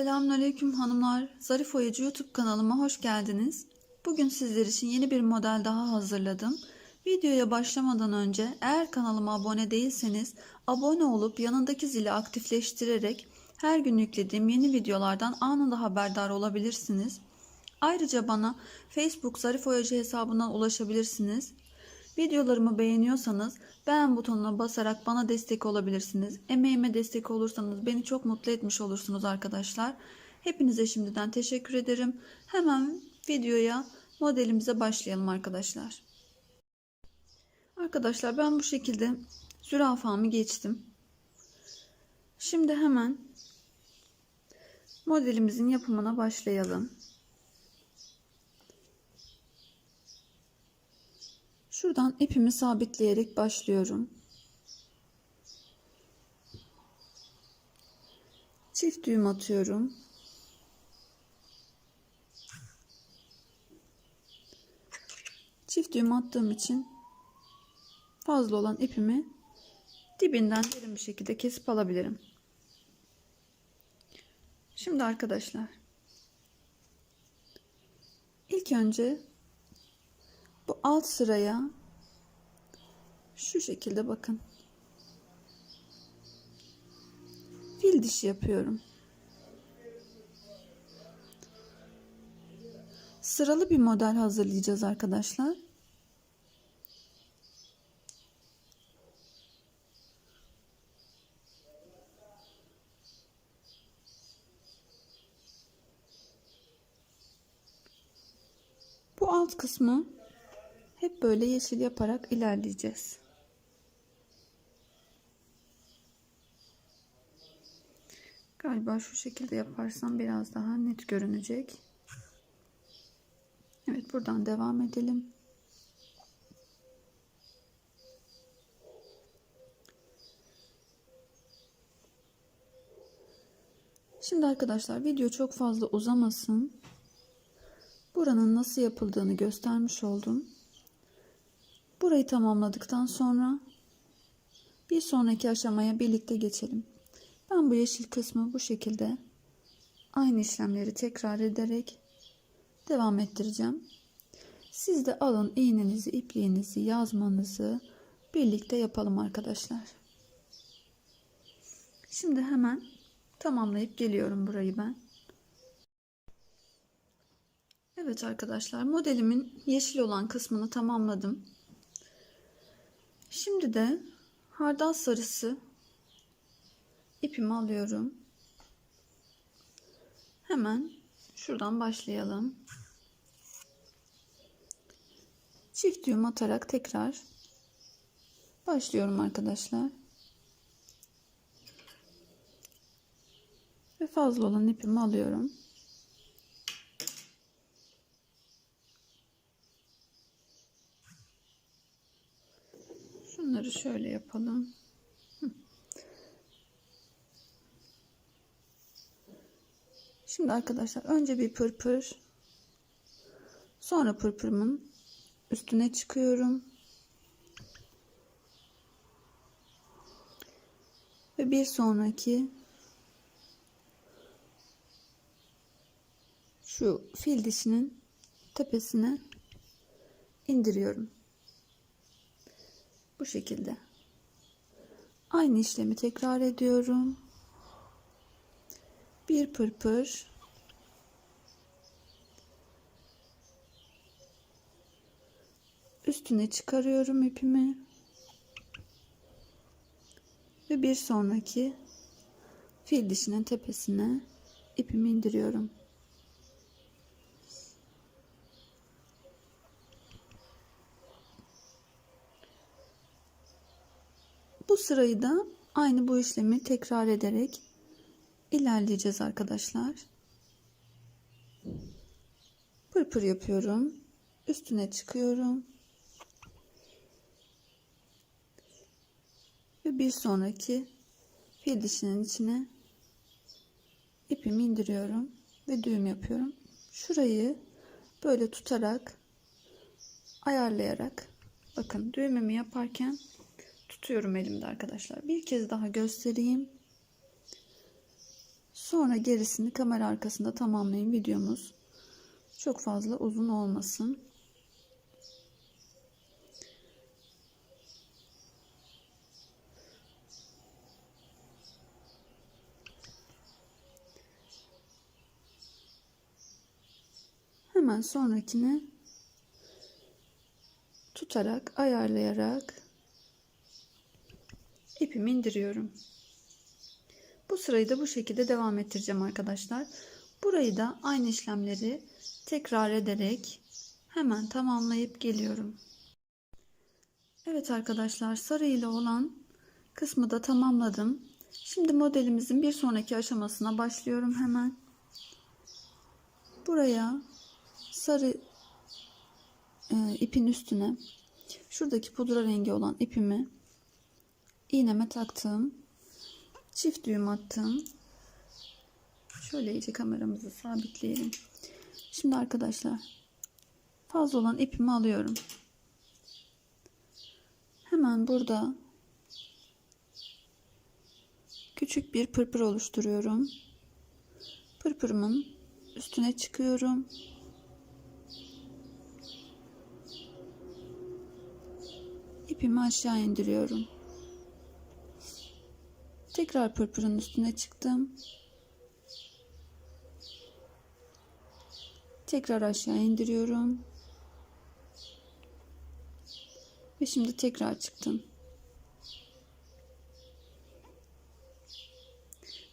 Selamünaleyküm hanımlar. Zarif Oyacı YouTube kanalıma hoş geldiniz. Bugün sizler için yeni bir model daha hazırladım. Videoya başlamadan önce eğer kanalıma abone değilseniz abone olup yanındaki zili aktifleştirerek her gün yüklediğim yeni videolardan anında haberdar olabilirsiniz. Ayrıca bana Facebook Zarif Oyacı hesabından ulaşabilirsiniz. Videolarımı beğeniyorsanız beğen butonuna basarak bana destek olabilirsiniz. Emeğime destek olursanız beni çok mutlu etmiş olursunuz arkadaşlar. Hepinize şimdiden teşekkür ederim. Hemen videoya modelimize başlayalım arkadaşlar. Arkadaşlar ben bu şekilde zürafamı geçtim. Şimdi hemen modelimizin yapımına başlayalım. Şuradan ipimi sabitleyerek başlıyorum. Çift düğüm atıyorum. Çift düğüm attığım için fazla olan ipimi dibinden derin bir şekilde kesip alabilirim. Şimdi arkadaşlar ilk önce bu alt sıraya şu şekilde bakın. Fil dişi yapıyorum. Sıralı bir model hazırlayacağız arkadaşlar. Bu alt kısmı hep böyle yeşil yaparak ilerleyeceğiz. Galiba şu şekilde yaparsam biraz daha net görünecek. Evet buradan devam edelim. Şimdi arkadaşlar video çok fazla uzamasın. Buranın nasıl yapıldığını göstermiş oldum. Burayı tamamladıktan sonra bir sonraki aşamaya birlikte geçelim. Ben bu yeşil kısmı bu şekilde aynı işlemleri tekrar ederek devam ettireceğim. Siz de alın iğnenizi, ipliğinizi, yazmanızı birlikte yapalım arkadaşlar. Şimdi hemen tamamlayıp geliyorum burayı ben. Evet arkadaşlar modelimin yeşil olan kısmını tamamladım. Şimdi de hardal sarısı ipimi alıyorum. Hemen şuradan başlayalım. Çift düğüm atarak tekrar başlıyorum arkadaşlar. Ve fazla olan ipimi alıyorum. Şunları şöyle yapalım. Şimdi arkadaşlar önce bir pırpır sonra pırpırımın üstüne çıkıyorum. Ve bir sonraki şu fil dişinin tepesine indiriyorum. Bu şekilde. Aynı işlemi tekrar ediyorum. Bir pırpır. Üstüne çıkarıyorum ipimi. Ve bir sonraki fil dişinin tepesine ipimi indiriyorum. Bu sırayı da aynı bu işlemi tekrar ederek ilerleyeceğiz arkadaşlar. Pırpır yapıyorum. Üstüne çıkıyorum. Ve bir sonraki fil dişinin içine ipimi indiriyorum ve düğüm yapıyorum. Şurayı böyle tutarak ayarlayarak bakın düğümümü yaparken tutuyorum elimde arkadaşlar. Bir kez daha göstereyim. Sonra gerisini kamera arkasında tamamlayın videomuz. Çok fazla uzun olmasın. Hemen sonrakini tutarak ayarlayarak ipimi indiriyorum. Bu sırayı da bu şekilde devam ettireceğim arkadaşlar. Burayı da aynı işlemleri tekrar ederek hemen tamamlayıp geliyorum. Evet arkadaşlar sarı ile olan kısmı da tamamladım. Şimdi modelimizin bir sonraki aşamasına başlıyorum hemen. Buraya sarı e, ipin üstüne şuradaki pudra rengi olan ipimi iğneme taktım. Çift düğüm attım. Şöyle iyice kameramızı sabitleyelim. Şimdi arkadaşlar fazla olan ipimi alıyorum. Hemen burada küçük bir pırpır oluşturuyorum. Pırpırımın üstüne çıkıyorum. İpimi aşağı indiriyorum. Tekrar pırpırın üstüne çıktım. Tekrar aşağı indiriyorum. Ve şimdi tekrar çıktım.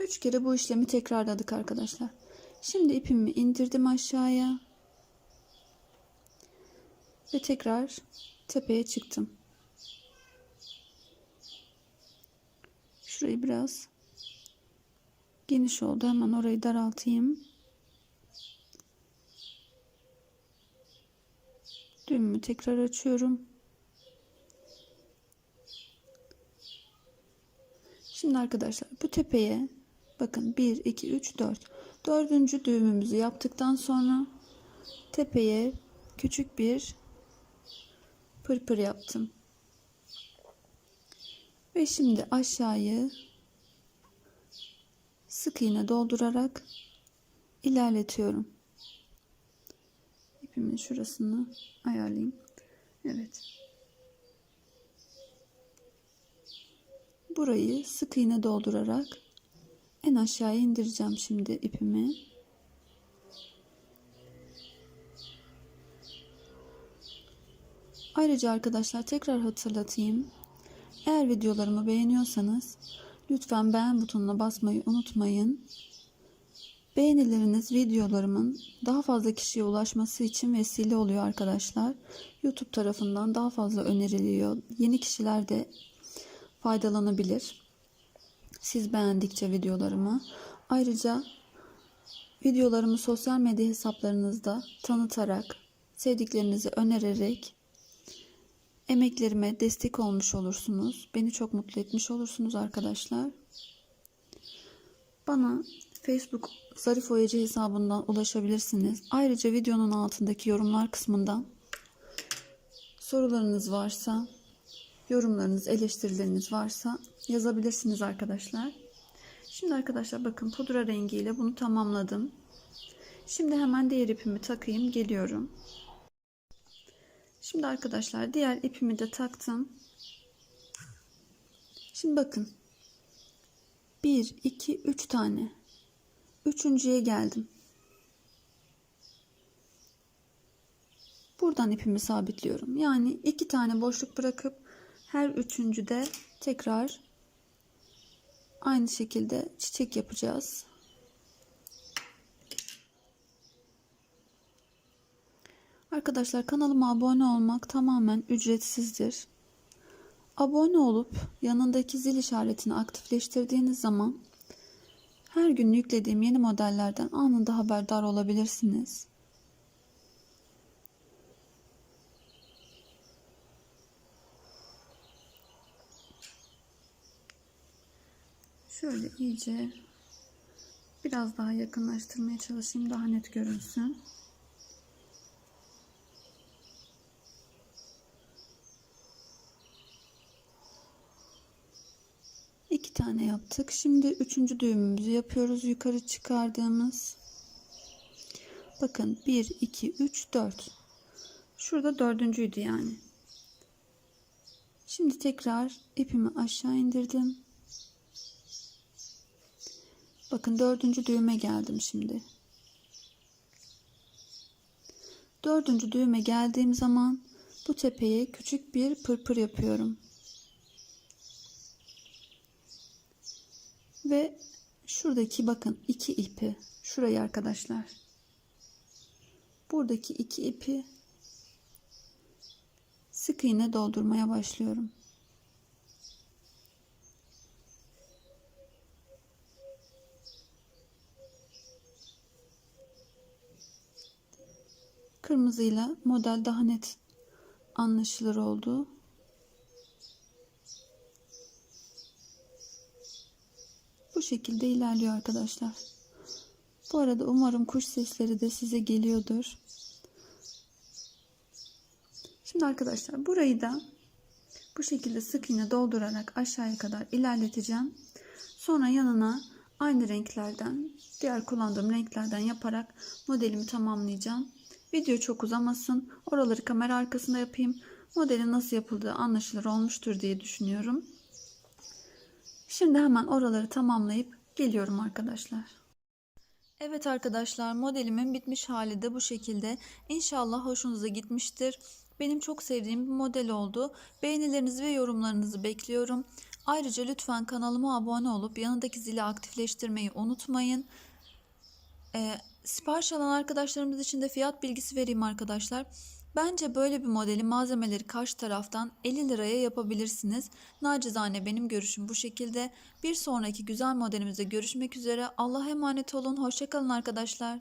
Üç kere bu işlemi tekrarladık arkadaşlar. Şimdi ipimi indirdim aşağıya. Ve tekrar tepeye çıktım. Şurayı biraz geniş oldu. Hemen orayı daraltayım. Düğümümü tekrar açıyorum. Şimdi arkadaşlar bu tepeye bakın 1 2 3 4 dördüncü düğümümüzü yaptıktan sonra tepeye küçük bir pırpır yaptım. Ve şimdi aşağıyı sık iğne doldurarak ilerletiyorum. İpimin şurasını ayarlayayım. Evet. Burayı sık iğne doldurarak en aşağıya indireceğim şimdi ipimi. Ayrıca arkadaşlar tekrar hatırlatayım. Eğer videolarımı beğeniyorsanız lütfen beğen butonuna basmayı unutmayın. Beğenileriniz videolarımın daha fazla kişiye ulaşması için vesile oluyor arkadaşlar. YouTube tarafından daha fazla öneriliyor. Yeni kişiler de faydalanabilir. Siz beğendikçe videolarımı. Ayrıca videolarımı sosyal medya hesaplarınızda tanıtarak, sevdiklerinizi önererek emeklerime destek olmuş olursunuz. Beni çok mutlu etmiş olursunuz arkadaşlar. Bana Facebook Zarif Oyacı hesabından ulaşabilirsiniz. Ayrıca videonun altındaki yorumlar kısmından sorularınız varsa, yorumlarınız, eleştirileriniz varsa yazabilirsiniz arkadaşlar. Şimdi arkadaşlar bakın pudra rengiyle bunu tamamladım. Şimdi hemen diğer ipimi takayım, geliyorum. Şimdi arkadaşlar diğer ipimi de taktım. Şimdi bakın. 1, 2, 3 tane. Üçüncüye geldim. Buradan ipimi sabitliyorum. Yani iki tane boşluk bırakıp her üçüncüde tekrar aynı şekilde çiçek yapacağız. Arkadaşlar kanalıma abone olmak tamamen ücretsizdir. Abone olup yanındaki zil işaretini aktifleştirdiğiniz zaman her gün yüklediğim yeni modellerden anında haberdar olabilirsiniz. Şöyle iyice biraz daha yakınlaştırmaya çalışayım daha net görünsün. İki tane yaptık. Şimdi üçüncü düğümümüzü yapıyoruz. Yukarı çıkardığımız. Bakın 1, 2, 3, 4. Şurada dördüncüydü yani. Şimdi tekrar ipimi aşağı indirdim. Bakın dördüncü düğüme geldim şimdi. Dördüncü düğüme geldiğim zaman bu tepeye küçük bir pırpır yapıyorum. Ve şuradaki bakın iki ipi şurayı arkadaşlar. Buradaki iki ipi sık iğne doldurmaya başlıyorum. Kırmızıyla model daha net anlaşılır oldu. Şekilde ilerliyor arkadaşlar. Bu arada umarım kuş sesleri de size geliyordur. Şimdi arkadaşlar burayı da bu şekilde sık iğne doldurarak aşağıya kadar ilerleteceğim. Sonra yanına aynı renklerden, diğer kullandığım renklerden yaparak modelimi tamamlayacağım. Video çok uzamasın. Oraları kamera arkasında yapayım. Modelin nasıl yapıldığı anlaşılır olmuştur diye düşünüyorum. Şimdi hemen oraları tamamlayıp geliyorum arkadaşlar. Evet arkadaşlar modelimin bitmiş hali de bu şekilde. İnşallah hoşunuza gitmiştir. Benim çok sevdiğim bir model oldu. Beğenilerinizi ve yorumlarınızı bekliyorum. Ayrıca lütfen kanalıma abone olup yanındaki zili aktifleştirmeyi unutmayın. Ee, sipariş alan arkadaşlarımız için de fiyat bilgisi vereyim arkadaşlar. Bence böyle bir modeli malzemeleri karşı taraftan 50 liraya yapabilirsiniz. Nacizane benim görüşüm bu şekilde. Bir sonraki güzel modelimizde görüşmek üzere. Allah'a emanet olun. Hoşçakalın arkadaşlar.